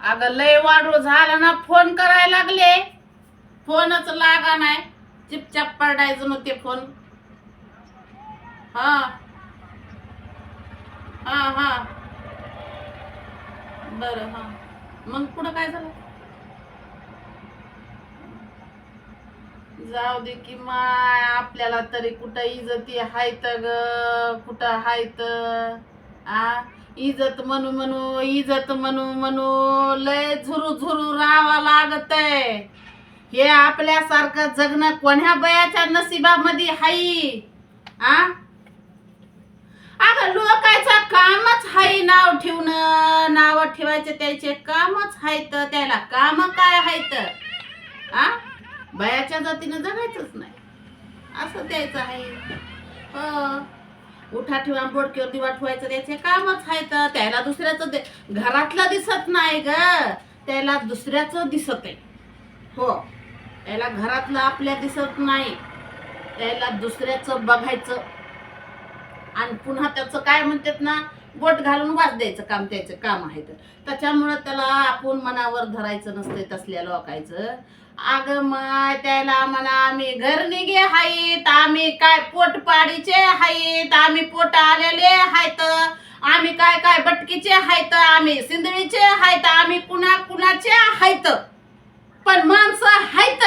अगं लय वाढू झालं ना फोन करायला लागले. फोनच लागा नाही. चिपचाप पडायचं मग ते फोन. हा. हा हा. बरं हा. मग पुढं काय झालं? जाऊ दे की माय आपल्याला तरी कुठं इजती हायत ग. कुठं हायत आ? इजत म्हणू म्हणू इजत म्हणू म्हणू लय झुरू झुरू राहावं लागत हे आपल्यासारखं जगणं कोण्या बयाच्या नशिबामध्ये हाई? आ? अगं लोकांचं कामच हाय नाव ठेवणं. नाव ठेवायचे त्याचे कामच हायत त्याला काम काय हायत आ? बयाच्या जातीनं जगायचंच नाही. असं द्यायचं आहे. हो. उठा ठेवा बोडक्यावर दिवा ठेवायचं त्याचे कामच आहेत. त्याला दुसऱ्याचं दे घरातलं दिसत नाही ग. त्याला दुसऱ्याचं दिसत आहे. हो. त्याला घरातलं आपल्या दिसत नाही. त्याला दुसऱ्याचं बघायचं. आणि पुन्हा त्याचं काय म्हणतात ना बोट घालून वाज द्यायचं काम त्याचं काम आहे तर त्याच्यामुळं त्याला आपण मनावर धरायचं नसतंय तसल्या लोकायचं अगं मग त्याला म्हणा आम्ही घर निघे हाईत आम्ही काय पोटपाडीचे हाईत आम्ही पोट आलेले हायत आम्ही काय काय बटकीचे हायत आम्ही सिंदळीचे हायत आम्ही कुणा कुणाचे हायत. पण माणसं हायत.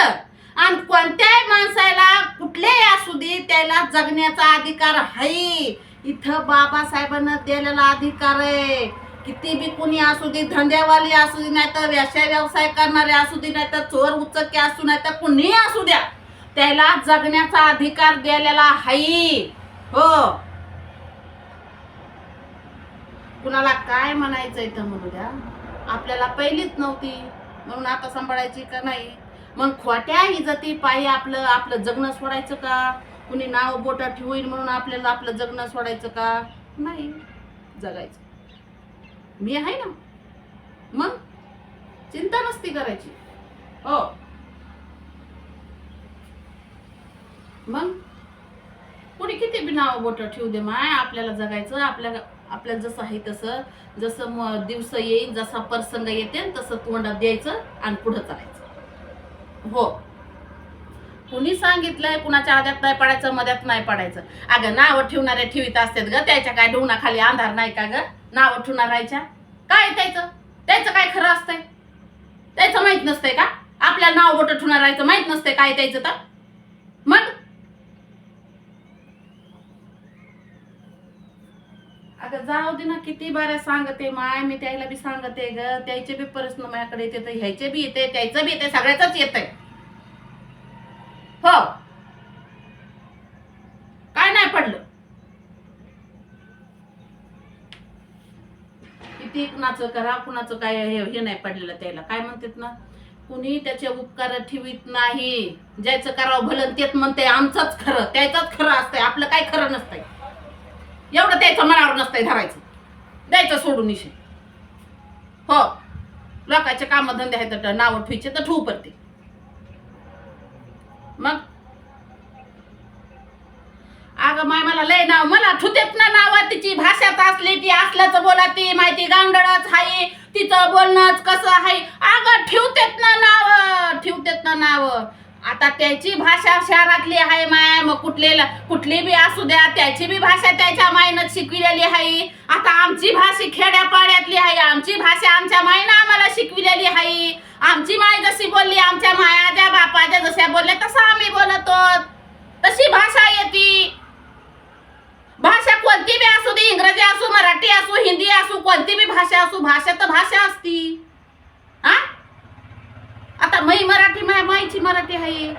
आणि कोणत्याही माणसाला कुठलेही असू दे त्याला जगण्याचा अधिकार आहे इथं बाबासाहेबांना दिलेला अधिकार आहे. किती बी कुणी असू दे धंद्यावाली असू दे नाही तर व्यवसाय व्यवसाय करणारे असू दे नाही तर चोर उचके असू नाही तर कुणी असू द्या. त्याला जगण्याचा अधिकार दिलेला आहे हो. कुणाला काय म्हणायचं इथं म्हणू द्या. आपल्याला पहिलीच नव्हती. म्हणून आता सांभाळायची का नाही? मग खोट्या इजती पायी आपलं आपलं जगणं सोडायचं का? कुणी नाव बोटा ठेवून म्हणून आपल्याला आपलं जगणं सोडायचं का? नाही. जगायचं. मी आहे ना? मग? चिंता नसती करायची. हो. मग? कुणी किती बी नाव बोट ठेवू दे माय आपल्याला जगायचं आपल्या आपल्याला जसं आहे तसं. जसं म दिवस येईल जसा प्रसंग येते तसं तोंडात द्यायचं आणि पुढं चालायचं. हो. कुणी सांगितलंय कुणाच्या आद्यात नाही पडायचं मध्यात नाही पडायचं. अगं नावं ठेवणारे ठेवीत असतात ग त्याच्या काय खाली अंधार नाही का ग? नाव ठेवणार राहायच्या? काय त्याचं? त्याचं काय खरं असतंय? त्याचं माहीत नसतंय का? आपल्याला नाव बोट ठेवणार राहायचं माहीत नसतंय काय त्याचं तर? मग? अगं जाऊ दे ना किती बाऱ्या सांगते माय मी त्याला बी सांगते ग. त्याचे बी प्रश्न माझ्याकडे येते ह्याचे बी येते त्याचं बी येते सगळ्याच येतंय. हो काय नाही पडलं किती कुणाचं करा कुणाचं काय हे हे नाही पडलेलं त्याला. काय म्हणतात ना? कुणी त्याचे उपकार ठेवीत नाही. ज्याचं करावं भलं तेच म्हणते आमचंच खरं त्याचंच खरं असतंय आपलं काय खरं नसतंय. एवढं त्याच्या मनावर नसतंय धरायचं. द्यायचं सोडून निशे हो. लोकांचे कामधंदे आहेत तर नावं ठेवायचे तर ठेवू पडते मग? अगं माय मला लय नाव मला ठुतेत ना नाव. तिची भाषाच असली ती असल्याचं बोला ती. माहिती गांडळच हाय तिचं बोलणंच कसं आहे अगं ठेवतेत ना नाव ठेवतेत ना नाव. आता त्याची भाषा शहरातली आहे माय मग कुठले कुठली बी असू द्या त्याची बी भाषा त्याच्या मायनं शिकविलेली आहे आता आमची भाषा खेड्यापाड्यातली आहे आमची भाषा आमच्या मायनं आम्हाला शिकविलेली आहे आमची माय जशी बोलली आमच्या मायाच्या बापाच्या जशा बोलल्या तसं आम्ही बोलतो तशी भाषा येते. भाषा कोणती बी असू दे इंग्रजी असू मराठी असू हिंदी असू कोणती बी भाषा असू भाषा तर भाषा असती. हा आता मै मराठी माय मायची मराठी आहे.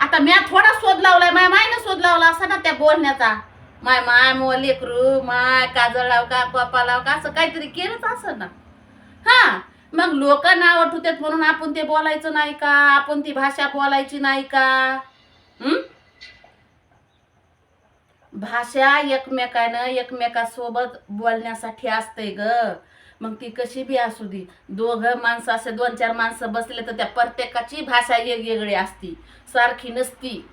आता म्या थोडा शोध लावलाय माय मायनं शोध लावला असा ना त्या बोलण्याचा. माय माय मो लेकरू माय काजळ लाव का पप्पा लाव का असं काहीतरी केलंच असं ना. हा मग लोक नाव ठेवतात म्हणून आपण ते बोलायचं नाही का? आपण ती भाषा बोलायची नाही का? हम्म भाषा एकमेकानं एकमेकासोबत बोलण्यासाठी असते ग. मग ती कशी बी असू दे. दोघं माणसं असे दोन चार माणसं बसले तर त्या प्रत्येकाची भाषा वेगवेगळी असती. सारखी नसती.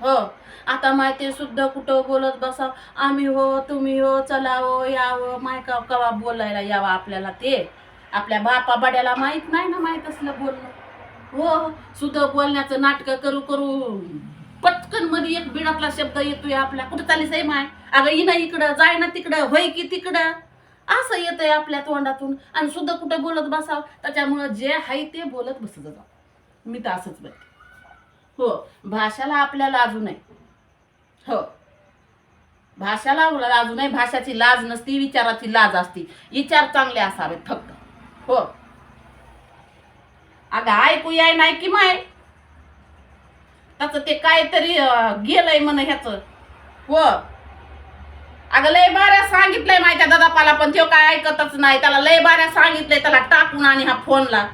हो. आता माहिती सुद्धा कुठं बोलत बसा. आम्ही हो तुम्ही हो चला हो यावं हो, माय का कवा बोलायला यावं आपल्याला ते? आपल्या बापा बड्याला माहीत नाही ना माहीत असलं बोलणं. हो सुद्धा बोलण्याचं नाटकं करू करू. पटकनमध्ये एक बिडातला शब्द येतोय आपल्या कुठं चालीस आहे माय. अगं ना इकडं जाय ना तिकडं होय की तिकडं. असं येतंय आपल्या तोंडातून. आणि सुद्धा कुठं बोलत बसावं? त्याच्यामुळं जे आहे ते बोलत बसत जा मी तर असंच बघते हो भाषाला आपल्याला अजून आहे हो. भाषाला लाजू नाही. भाषाची लाज नसती विचाराची लाज असती. विचार चांगले असावेत फक्त. हो. अगं ऐकू याय नाही की माय. त्याचं ते काहीतरी गेलंय म्हण ह्याच. व अगं लय बाऱ्या सांगितलंय माहिती दादापाला पण तो काय ऐकतच नाही. त्याला लय बाऱ्या सांगितलंय त्याला टाकून आणि हा फोनला.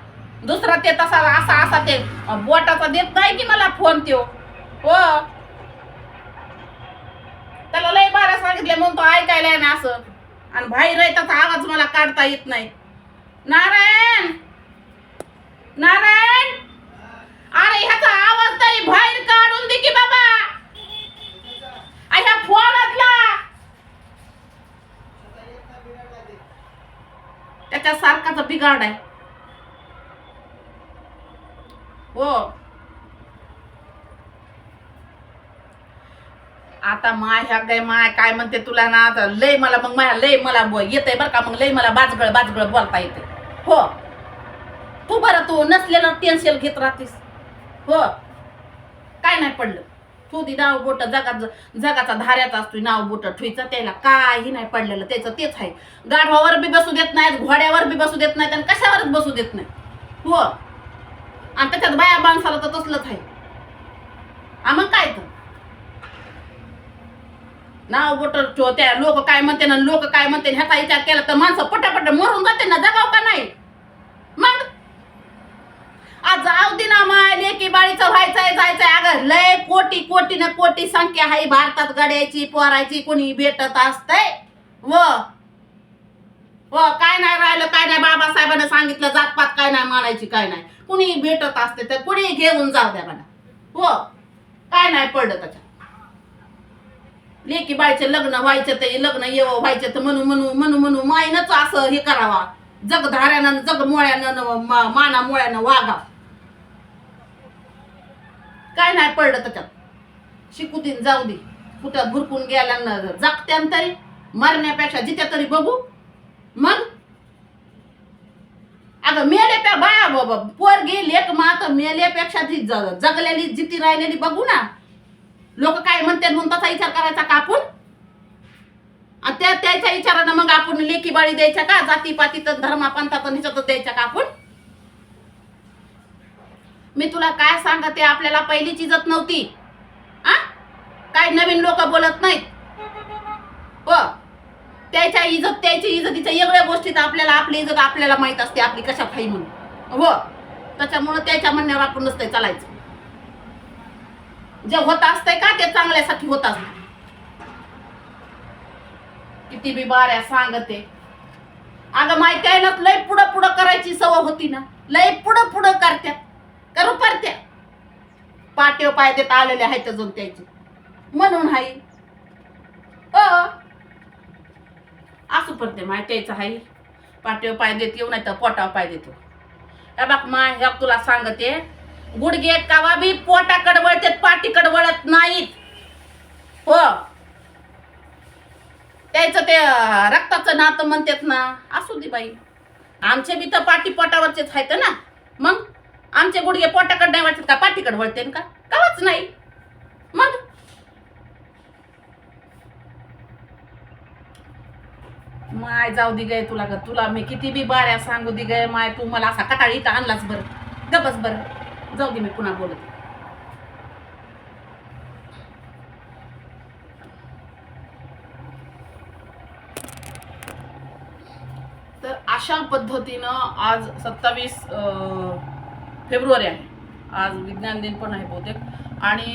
दुसरा ते तसा असा असा ते बोटाचा देत नाही की मला फोन त्यो. हो त्याला लय बाऱ्या सांगितले म्हणून तो ऐकायला आहे ना असं. आणि बाहेर आहे त्याचा आवाज मला काढता येत नाही. नारायण! नारायण! अरे ह्याचा आवाज तरी बाहेर काढून दे की बाबा ह्या फोनातला त्याच्या किती गाड आहे. हो. आता माय ह्या काय माय काय म्हणते तुला ना आता लय मला मग माया लय मला येते बरं का मग लय मला बाजगळ बाजगळ बोलता येते हो. तू बरं तू नसलेलं टेन्शन घेत राहतीस. हो. काय नाही पडलं. तू नाव बोट जगात जगाचा धाऱ्याचा असतो नाव बोट ठुईचा त्याला काही नाही पडलेलं त्याचं तेच आहे. गाढवावर बी बसू देत नाहीत घोड्यावर बी बसू देत नाहीत आणि कशावरच बसू देत नाही हो. आणि त्याच्यात बाया माणसाला तर तसलंच आहे. हा मग काय तर? नाव बोट त्या लोक काय म्हणते ना लोक काय म्हणते ह्याचा विचार केला तर माणसं पटापट मरून जाते ना जगाव का नाही? जाऊ दे ना माय लेकी बाळीचं व्हायचंय जायचंय. अगं लय कोटी कोटी ना कोटी संख्या आहे भारतात गड्याची पोरायची कोणी भेटत असतंय. व व काय नाही राहिलं काय नाही. बाबासाहेबांना सांगितलं जातपात काय नाही मानायची काय नाही. कुणी भेटत असते तर कुणी घेऊन जाऊ द्या मला हो काय नाही पडलं त्याच्या लेकी बाळचे लग्न व्हायचं ते लग्न येव व्हायचं तर म्हणू म्हणू म्हणू म्हणू मायनच असं हे करावा. जगधाऱ्यानं जगमुळ्यानं न- मा- मानामुळ्यानं वागा काय नाही पडलं त्याच्यात शिकू दिन जाऊ दे. कुठं भुरकून गेल्या न जगत्यान तरी. मरण्यापेक्षा जित्या तरी बघू. मग? अगं मेल्यापेक्षा बाया बाबा पोर गेली एक मात मेल्यापेक्षा ती जगलेली जिती राहिलेली बघू ना. लोक काय म्हणतात म्हणून तसा विचार करायचा का आपण? त्या त्याच्या विचारानं मग आपण लेकी बाळी द्यायच्या का? जाती पाती तर धर्मा पंथात ह्याच्यातच द्यायच्या का आपण? मी तुला काय सांगते आपल्याला पहिलीच इज्जत नव्हती. आ? काय नवीन लोक बोलत नाहीत. हो त्याच्या इज्जत त्याची इज्जतीच्या वेगळ्या गोष्टीत आपल्याला आपली इज्जत आपल्याला माहीत असते आपली कशा खाई म्हणून. हो त्याच्यामुळं त्याच्या म्हणण्यावर आपण नसतंय चालायचं. जे होत असतंय का ते चांगल्यासाठी होत असत किती बी बाऱ्या सांगते. अगं माहिती आहे ना लय पुढं पुढं करायची सवय होती ना. लय पुढं पुढं करत्यात. करू परत्या. पाट्यो पाय देत आलेले आहेत अजून त्याचे. म्हणून हाय हो असं पडते माय यायचं हाय पाट्यो पाय देत येऊ नाही तर पोटावर पाय देतो. हे बाप माय ह्या तुला सांगते. गुडघे कावा बी? पोटाकडे वळतात पाठीकडे वळत नाहीत. हो. त्याचं ते रक्ताचं नातं म्हणतात ना असू दे बाई. आमचे बी तर पाटी पोटावरचेच आहेत ना. मग? आमचे गुडघे पोटाकडे नाही वाटत का? पाठीकडे वळते का? कावच नाही. मग? माय जाऊ दे गे तुला ग. तुला मी किती बी बाऱ्या सांगू दे गे. माय तू मला असा कटाळी इथं आणलाच बरं. गबस बरं. जाऊ दे मी पुन्हा बोलत. तर अशा पद्धतीनं आज सत्तावीस फेब्रुवारी आहे. आज विज्ञान दिन पण आहे बहुतेक. आणि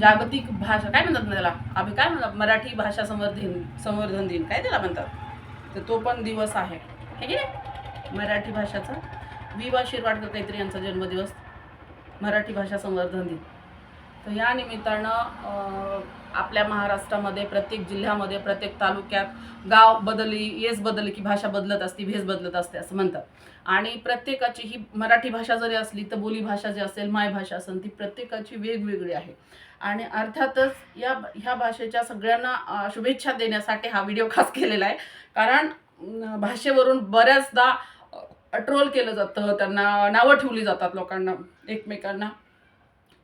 जागतिक भाषा काय म्हणतात ना त्याला? आम्ही काय म्हणतात? मराठी भाषा संवर्धन संवर्धन दिन काय त्याला म्हणतात? तर तो पण दिवस आहे. हे की नाही? मराठी भाषाचा. वि वा शिरवाडकर काहीतरी यांचा जन्मदिवस. मराठी भाषा संवर्धन दिन. तर या निमित्तानं आपल्या महाराष्ट्रामध्ये प्रत्येक जिल्ह्यामध्ये प्रत्येक तालुक्यात गाव बदलली येस बदलली की भाषा बदलत असते भेस बदलत असते असं म्हणतात. आणि प्रत्येकाची ही मराठी भाषा जरी असली तर बोलीभाषा जी असेल मायभाषा असेल ती प्रत्येकाची वेगवेगळी आहे. आणि अर्थातच या ह्या भाषेच्या सगळ्यांना शुभेच्छा देण्यासाठी हा व्हिडिओ खास केलेला आहे. कारण भाषेवरून बऱ्याचदा ट्रोल केलं जातं त्यांना नावं ठेवली जातात लोकांना एकमेकांना.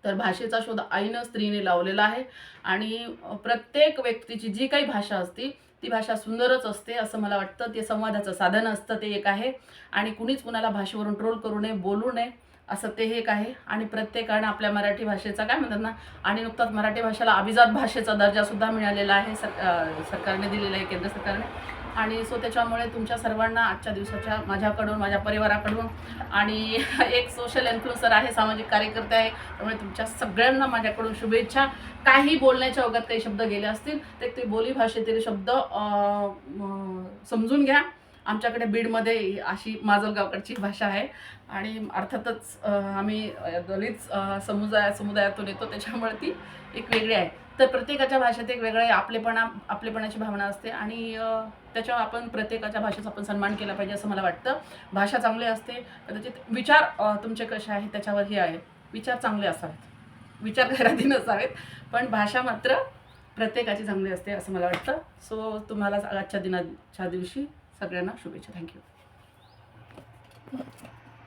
तर भाषेचा शोध आईनं स्त्रीने लावलेला आहे. आणि प्रत्येक व्यक्तीची जी काही भाषा असते ती भाषा सुंदरच असते असं मला वाटतं. ते संवादाचं साधन असतं ते एक आहे. आणि कुणीच कुणाला भाषेवरून ट्रोल करू नये बोलू नये असं ते एक आहे. आणि प्रत्येकानं आपल्या मराठी भाषेचा काय म्हणतात ना आणि नुकताच मराठी भाषेला अभिजात भाषेचा दर्जासुद्धा मिळालेला आहे. सर सरकारने दिलेला आहे केंद्र सरकारने. आणि सो त्याच्यामुळे तुमच्या सर्वांना आजच्या दिवसाच्या माझ्याकडून माझ्या परिवाराकडून आणि एक सोशल इन्फ्लुएन्सर आहे सामाजिक कार्यकर्ते आहे. त्यामुळे तुमच्या सगळ्यांना माझ्याकडून शुभेच्छा. काही बोलण्याच्या अवघात काही शब्द गेले असतील तर ते बोली भाषेतील शब्द समजून घ्या. आमच्याकडे बीडमध्ये अशी माजलगावकडची भाषा आहे. आणि अर्थातच आम्ही दलित समुदाय समुदायातून येतो त्याच्यामुळे ती एक वेगळी आहे. तर प्रत्येकाच्या भाषेत एक वेगळे आपलेपणा आपलेपणाची भावना असते. आणि त्याच्यावर आपण प्रत्येकाच्या भाषेचा आपण सन्मान केला पाहिजे असं मला वाटतं. भाषा चांगली असते कदाचित विचार तुमचे कसे आहेत त्याच्यावर हे आहे. विचार चांगले असावेत. विचार घराती नसावेत पण भाषा मात्र प्रत्येकाची चांगली असते असं मला वाटतं. सो तुम्हाला आजच्या दिनाच्या दिवशी सगळ्यांना शुभेच्छा. थँक्यू